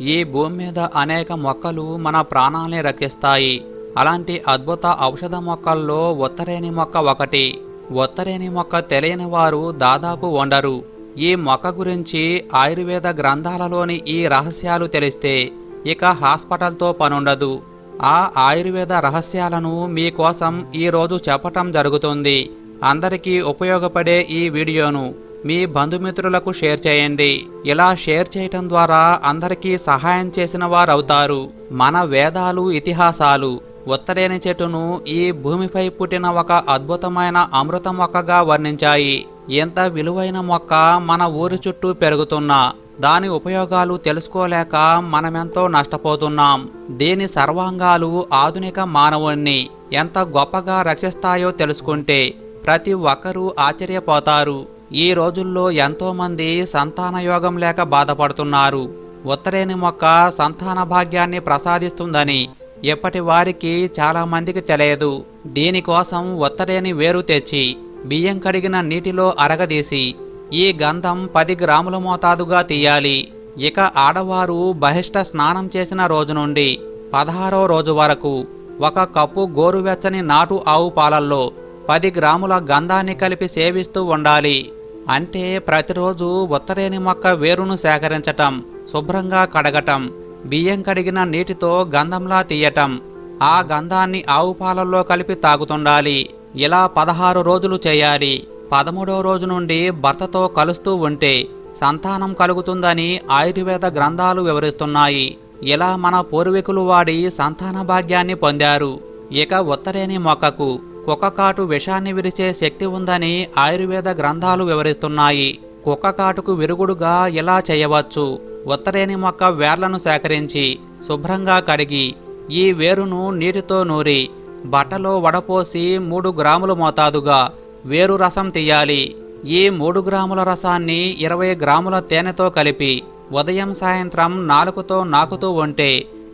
ఈ భూమి మీద అనేక మొక్కలు మన ప్రాణాల్ని రక్షిస్తాయి. అలాంటి అద్భుత ఔషధ మొక్కల్లో ఉత్తరేణి మొక్క ఒకటి. ఉత్తరేణి మొక్క తెలియని వారు దాదాపు ఉండరు. ఈ మొక్క గురించి ఆయుర్వేద గ్రంథాలలోని ఈ రహస్యాలు తెలిస్తే ఇక హాస్పిటల్తో పనుండదు. ఆ ఆయుర్వేద రహస్యాలను మీకోసం ఈరోజు చెప్పటం జరుగుతుంది. అందరికీ ఉపయోగపడే ఈ వీడియోను మీ బంధుమిత్రులకు షేర్ చేయండి. ఇలా షేర్ చేయటం ద్వారా అందరికీ సహాయం చేసిన వారవుతారు. మన వేదాలు ఇతిహాసాలు ఉత్తరేని చెట్టును ఈ భూమిపై పుట్టిన ఒక అద్భుతమైన అమృత మొక్కగా వర్ణించాయి. ఎంత విలువైన మొక్క మన ఊరి చుట్టూ పెరుగుతున్నా దాని ఉపయోగాలు తెలుసుకోలేక మనమెంతో నష్టపోతున్నాం. దీని సర్వాంగాలు ఆధునిక మానవుణ్ణి ఎంత గొప్పగా రక్షిస్తాయో తెలుసుకుంటే ప్రతి ఒక్కరూ ఆశ్చర్యపోతారు. ఈ రోజుల్లో ఎంతోమంది సంతానయోగం లేక బాధపడుతున్నారు. ఉత్తరేని మొక్క సంతాన భాగ్యాన్ని ప్రసాదిస్తుందని ఎప్పటి వారికి చాలామందికి తెలియదు. దీనికోసం ఉత్తరేని వేరు తెచ్చి బియ్యం కడిగిన నీటిలో అరగదీసి ఈ గంధం పది గ్రాముల మోతాదుగా తీయాలి. ఇక ఆడవారు బహిష్ట స్నానం చేసిన రోజు నుండి పదహారో రోజు వరకు ఒక కప్పు గోరువెచ్చని నాటు ఆవు పాలల్లో పది గ్రాముల గంధాన్ని కలిపి సేవిస్తూ ఉండాలి. అంటే ప్రతిరోజు ఉత్తరేని మొక్క వేరును సేకరించటం శుభ్రంగా కడగటం బియ్యం కడిగిన నీటితో గంధంలా తీయటం ఆ గంధాన్ని ఆవు పాలల్లో కలిపి తాగుతుండాలి. ఇలా పదహారు రోజులు చేయాలి. పదమూడో రోజు నుండి భర్తతో కలుస్తూ ఉంటే సంతానం కలుగుతుందని ఆయుర్వేద గ్రంథాలు వివరిస్తున్నాయి. ఇలా మన పూర్వీకులు వాడి సంతాన భాగ్యాన్ని పొందారు. ఇక ఉత్తరేని మొక్కకు కుక్కకాటు విషాన్ని విరిచే శక్తి ఉందని ఆయుర్వేద గ్రంథాలు వివరిస్తున్నాయి. కుక్కకాటుకు విరుగుడుగా ఇలా చేయవచ్చు. ఉత్తరేని మొక్క వేర్లను సేకరించి శుభ్రంగా కడిగి ఈ వేరును నీటితో నూరి బట్టలో వడపోసి మూడు గ్రాముల మోతాదుగా వేరు రసం తీయాలి. ఈ మూడు గ్రాముల రసాన్ని ఇరవై గ్రాముల తేనెతో కలిపి ఉదయం సాయంత్రం నాలుకతో నాకుతూ ఉంటే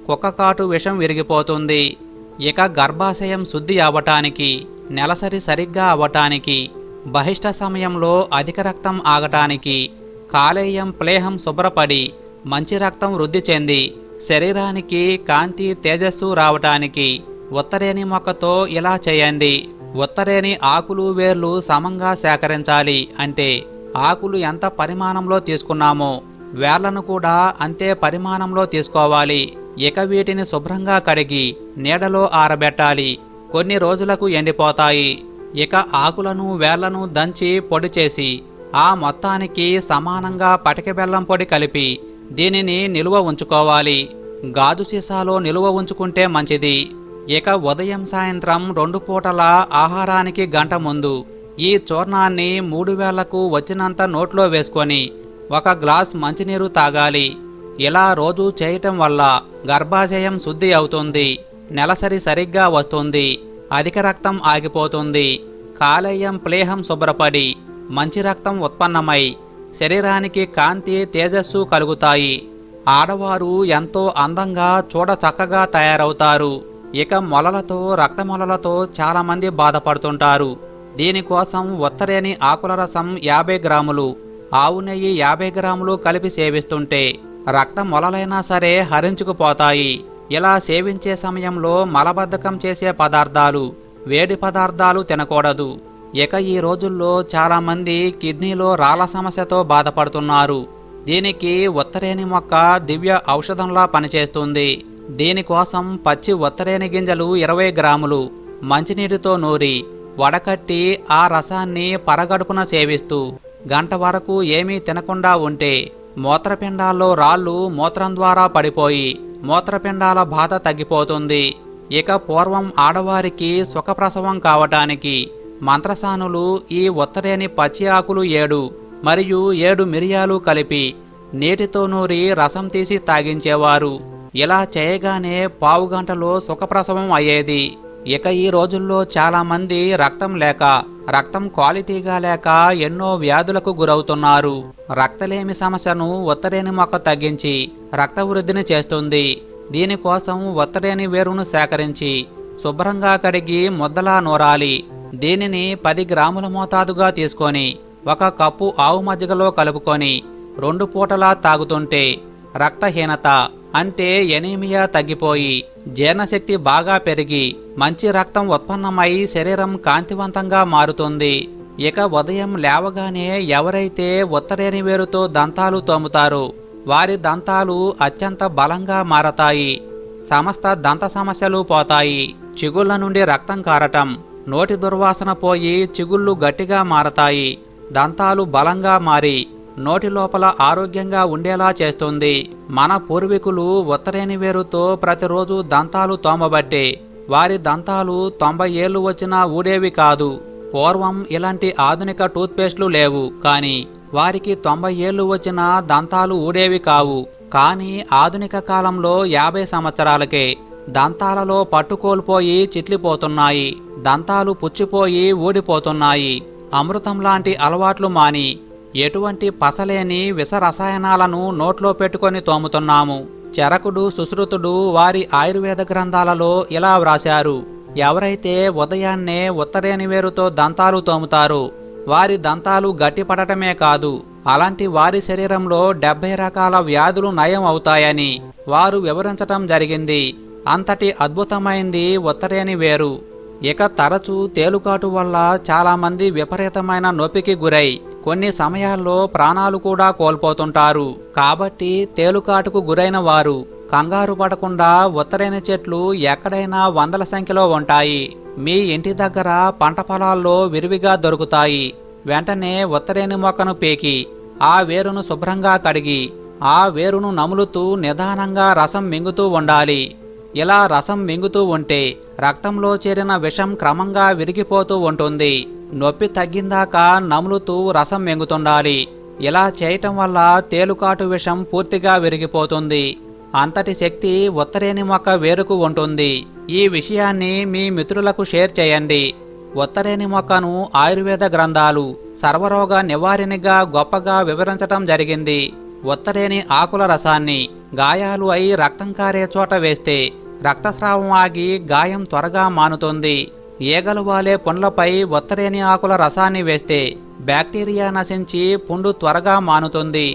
కుక్కకాటు విషం విరిగిపోతుంది. ఇక గర్భాశయం శుద్ధి అవ్వటానికి నెలసరి సరిగ్గా అవ్వటానికి బహిష్ట సమయంలో అధిక రక్తం ఆగటానికి కాలేయం ప్లేహం శుభ్రపడి మంచి రక్తం వృద్ధి చెంది శరీరానికి కాంతి తేజస్సు రావటానికి ఉత్తరేని మొక్కతో ఇలా చేయండి. ఉత్తరేని ఆకులు వేర్లు సమంగా సేకరించాలి అంటే ఆకులు ఎంత పరిమాణంలో తీసుకున్నామో వేర్లను కూడా అంతే పరిమాణంలో తీసుకోవాలి. ఇక వీటిని శుభ్రంగా కడిగి నీడలో ఆరబెట్టాలి. కొన్ని రోజులకు ఎండిపోతాయి. ఇక ఆకులను వేళ్ళను దంచి పొడి చేసి ఆ మొత్తానికి సమానంగా పటిక బెల్లం పొడి కలిపి దీనిని నిలువ ఉంచుకోవాలి. గాజు సీసాలో నిలువ ఉంచుకుంటే మంచిది. ఇక ఉదయం సాయంత్రం రెండు పూటల ఆహారానికి గంట ముందు ఈ చూర్ణాన్ని మూడు వేళ్ళకు వచ్చినంత నోట్లో వేసుకొని ఒక గ్లాస్ మంచినీరు తాగాలి. ఇలా రోజు చేయటం వల్ల గర్భాశయం శుద్ధి అవుతుంది. నెలసరి సరిగ్గా వస్తుంది. అధిక రక్తం ఆగిపోతుంది. కాలేయం ప్లేహం శుభ్రపడి మంచి రక్తం ఉత్పన్నమై శరీరానికి కాంతి తేజస్సు కలుగుతాయి. ఆడవారు ఎంతో అందంగా చూడ చక్కగా తయారవుతారు. ఇక మొలలతో రక్తమొలలతో చాలామంది బాధపడుతుంటారు. దీనికోసం ఉత్తరేని ఆకుల రసం యాభై గ్రాములు ఆవు నెయ్యి యాభై గ్రాములు కలిపి సేవిస్తుంటే రక్త మొలలైనా సరే హరించుకుపోతాయి. ఇలా సేవించే సమయంలో మలబద్ధకం చేసే పదార్థాలు వేడి పదార్థాలు తినకూడదు. ఇక ఈ రోజుల్లో చాలామంది కిడ్నీలో రాళ్ళ సమస్యతో బాధపడుతున్నారు. దీనికి ఉత్తరేని మొక్క దివ్య ఔషధంలా పనిచేస్తుంది. దీనికోసం పచ్చి ఉత్తరేని గింజలు ఇరవై గ్రాములు మంచినీటితో నూరి వడకట్టి ఆ రసాన్ని పరగడుపున సేవిస్తూ గంట వరకు ఏమీ తినకుండా ఉంటే మూత్రపిండాల్లో రాళ్ళు మూత్రం ద్వారా పడిపోయి మూత్రపిండాల బాధ తగ్గిపోతుంది. ఇక పూర్వం ఆడవారికి సుఖప్రసవం కావటానికి మంత్రసానులు ఈ ఉత్తరేని పచ్చి ఆకులు ఏడు మరియు ఏడు మిరియాలు కలిపి నీటితో నూరి రసం తీసి తాగించేవారు. ఇలా చేయగానే పావు గంటలో సుఖప్రసవం అయ్యేది. ఇక ఈ రోజుల్లో చాలామంది రక్తం లేక రక్తం క్వాలిటీగా లేక ఎన్నో వ్యాధులకు గురవుతున్నారు. రక్తలేమి సమస్యను ఒత్తరేని మొక్క తగ్గించి రక్త వృద్ధిని చేస్తుంది. దీనికోసం ఒత్తరేని వేరును సేకరించి శుభ్రంగా కడిగి ముద్దలా నూరాలి. దీనిని పది గ్రాముల మోతాదుగా తీసుకొని ఒక కప్పు ఆవు మజ్జిగలో కలుపుకొని రెండు పూటలా తాగుతుంటే రక్తహీనత అంటే ఎనీమియా తగ్గిపోయి జీర్ణశక్తి బాగా పెరిగి మంచి రక్తం ఉత్పన్నమై శరీరం కాంతివంతంగా మారుతుంది. ఇక ఉదయం లేవగానే ఎవరైతే ఉత్తరేని వేరుతో దంతాలు తోముతారో వారి దంతాలు అత్యంత బలంగా మారతాయి. సమస్త దంత సమస్యలు పోతాయి. చిగుళ్ళ నుండి రక్తం కారటం నోటి దుర్వాసన పోయి చిగుళ్ళు గట్టిగా మారతాయి. దంతాలు బలంగా మారి నోటి లోపల ఆరోగ్యంగా ఉండేలా చేస్తుంది. మన పూర్వీకులు ఉత్తరేని వేరుతో ప్రతిరోజు దంతాలు తోమబట్టే వారి దంతాలు తొంభై ఏళ్ళు వచ్చినా ఊడేవి కాదు. పూర్వం ఇలాంటి ఆధునిక టూత్పేస్ట్లు లేవు కానీ వారికి తొంభై ఏళ్ళు వచ్చినా దంతాలు ఊడేవి కావు. కానీ ఆధునిక కాలంలో యాభై సంవత్సరాలకే దంతాలలో పట్టుకోల్పోయి చిట్లిపోతున్నాయి దంతాలు పుచ్చిపోయి ఊడిపోతున్నాయి. అమృతం లాంటి అలవాట్లు మాని ఎటువంటి పసలేని విష రసాయనాలను నోట్లో పెట్టుకొని తోముతున్నాము. చరకుడు సుశ్రుతుడు వారి ఆయుర్వేద గ్రంథాలలో ఇలా వ్రాశారు. ఎవరైతే ఉదయాన్నే ఉత్తరేని వేరుతో దంతాలు తోముతారో వారి దంతాలు గట్టిపడటమే కాదు అలాంటి వారి శరీరంలో డెబ్బై రకాల వ్యాధులు నయం అవుతాయని వారు వివరించటం జరిగింది. అంతటి అద్భుతమైంది ఉత్తరేని వేరు. ఇక తరచూ తేలుకాటు వల్ల చాలామంది విపరీతమైన నొప్పికి గురై కొన్ని సమయాల్లో ప్రాణాలు కూడా కోల్పోతుంటారు. కాబట్టి తేలుకాటుకు గురైన వారు కంగారు పడకుండా ఉత్తరైన చెట్లు ఎక్కడైనా వందల సంఖ్యలో ఉంటాయి. మీ ఇంటి దగ్గర పంట పొలాల్లో విరివిగా దొరుకుతాయి. వెంటనే ఉత్తరేని మొక్కను పేకి ఆ వేరును శుభ్రంగా కడిగి ఆ వేరును నములుతూ నిదానంగా రసం మింగుతూ ఉండాలి. ఇలా రసం మింగుతూ ఉంటే రక్తంలో చేరిన విషం క్రమంగా విరిగిపోతూ ఉంటుంది. నొప్పి తగ్గిందాకా నములుతూ రసం మింగుతుండాలి. ఇలా చేయటం వల్ల తేలుకాటు విషం పూర్తిగా విరిగిపోతుంది. అంతటి శక్తి ఉత్తరేని మొక్క వేరుకు ఉంటుంది. ఈ విషయాన్ని మీ మిత్రులకు షేర్ చేయండి. ఉత్తరేని మొక్కను ఆయుర్వేద గ్రంథాలు సర్వరోగ నివారణగా గొప్పగా వివరించటం జరిగింది. ఉత్తరేని ఆకుల రసాన్ని గాయాలు అయి రక్తం కారే చోట వేస్తే రక్తస్రావం ఆగి గాయం త్వరగా మానుతుంది. ఈగలు వాలే పుండ్లపై ఒత్తరేని ఆకుల రసాన్ని వేస్తే బ్యాక్టీరియా నశించి పుండు త్వరగా మానుతుంది.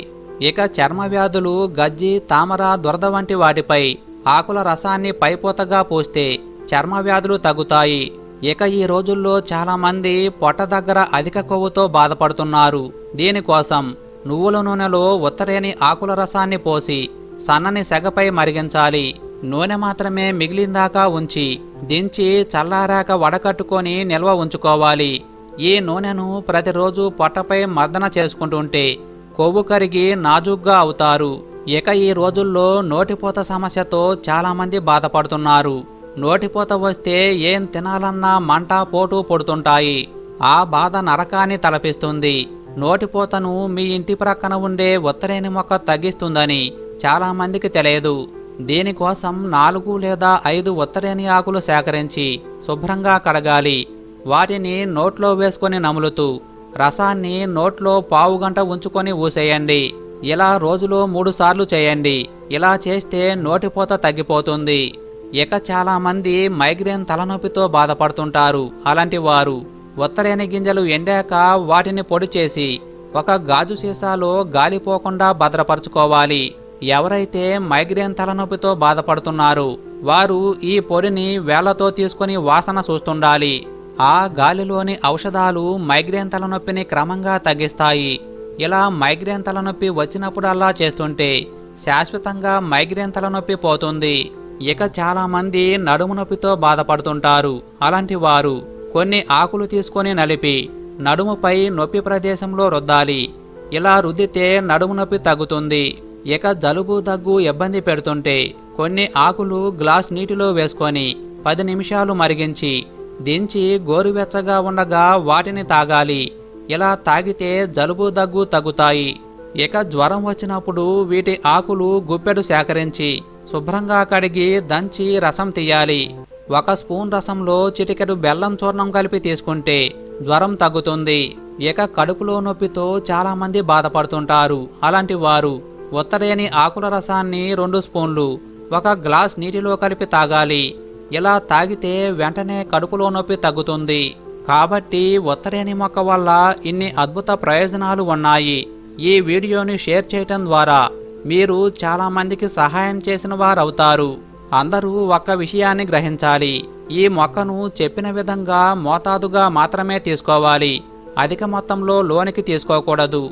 ఇక చర్మ వ్యాధులు గజ్జి తామర దురద వంటి వాటిపై ఆకుల రసాన్ని పైపోతగా పోస్తే చర్మ వ్యాధులు తగ్గుతాయి. ఇక ఈ రోజుల్లో చాలామంది పొట్ట దగ్గర అధిక కొవ్వుతో బాధపడుతున్నారు. దీనికోసం నువ్వుల నూనెలో ఉత్తరేని ఆకుల రసాన్ని పోసి సన్నని సెగపై మరిగించాలి. నూనె మాత్రమే మిగిలిందాకా ఉంచి దించి చల్లారాక వడకట్టుకొని నిల్వ ఉంచుకోవాలి. ఈ నూనెను ప్రతిరోజు పొట్టపై మర్దన చేసుకుంటుంటే కొవ్వు కరిగి నాజుగ్గా అవుతారు. ఇక ఈ రోజుల్లో నోటిపోత సమస్యతో చాలామంది బాధపడుతున్నారు. నోటిపోత వస్తే ఏం తినాలన్నా మంట పోటు పొడుతుంటాయి. ఆ బాధ నరకాన్ని తలపిస్తుంది. నోటిపోతను మీ ఇంటి ప్రక్కన ఉండే ఉత్తరేని మొక్క తగ్గిస్తుందని చాలామందికి తెలియదు. దీనికోసం నాలుగు లేదా ఐదు ఉత్తరేని ఆకులు సేకరించి శుభ్రంగా కడగాలి. వాటిని నోట్లో వేసుకొని నములుతూ రసాన్ని నోట్లో పావు గంట ఉంచుకొని ఊసేయండి. ఇలా రోజులో మూడుసార్లు చేయండి. ఇలా చేస్తే నోటిపోత తగ్గిపోతుంది. ఇక చాలామంది మైగ్రేన్ తలనొప్పితో బాధపడుతుంటారు. అలాంటి వారు ఉత్తరేని గింజలు ఎండాక వాటిని పొడి చేసి ఒక గాజు సీసాలో గాలిపోకుండా భద్రపరుచుకోవాలి. ఎవరైతే మైగ్రేన్ తలనొప్పితో బాధపడుతున్నారు వారు ఈ పొడిని వేళ్ళతో తీసుకొని వాసన చూస్తుండాలి. ఆ గాలిలోని ఔషధాలు మైగ్రేన్ తలనొప్పిని క్రమంగా తగ్గిస్తాయి. ఇలా మైగ్రేన్ తలనొప్పి వచ్చినప్పుడల్లా చేస్తుంటే శాశ్వతంగా మైగ్రేన్ తలనొప్పి పోతుంది. ఇక చాలామంది నడుము నొప్పితో బాధపడుతుంటారు. అలాంటి వారు కొన్ని ఆకులు తీసుకొని నలిపి నడుముపై నొప్పి ప్రదేశంలో రుద్దాలి. ఇలా రుద్దితే నడుము నొప్పి తగ్గుతుంది. ఇక జలుబు దగ్గు ఇబ్బంది పెడుతుంటే కొన్ని ఆకులు గ్లాస్ నీటిలో వేసుకొని పది నిమిషాలు మరిగించి దించి గోరువెచ్చగా ఉండగా వాటిని తాగాలి. ఇలా తాగితే జలుబు దగ్గు తగ్గుతాయి. ఇక జ్వరం వచ్చినప్పుడు వీటి ఆకులు గుప్పెడు సేకరించి శుభ్రంగా కడిగి దంచి రసం తీయాలి. ఒక స్పూన్ రసంలో చిటికెడు బెల్లం చూర్ణం కలిపి తీసుకుంటే జ్వరం తగ్గుతుంది. ఇక కడుపులో నొప్పితో చాలామంది బాధపడుతుంటారు. అలాంటి వారు ఉత్తరేని ఆకుల రసాన్ని రెండు స్పూన్లు ఒక గ్లాస్ నీటిలో కలిపి తాగాలి. ఇలా తాగితే వెంటనే కడుపులో నొప్పి తగ్గుతుంది. కాబట్టి ఉత్తరేని మొక్క వల్ల ఇన్ని అద్భుత ప్రయోజనాలు ఉన్నాయి. ఈ వీడియోని షేర్ చేయటం ద్వారా మీరు చాలా మందికి సహాయం చేసిన వారవుతారు. అందరూ ఒక్క విషయాన్ని గ్రహించాలి. ఈ మొక్కను చెప్పిన విధంగా మోతాదుగా మాత్రమే తీసుకోవాలి. అధిక మొత్తంలో లోనికి తీసుకోకూడదు.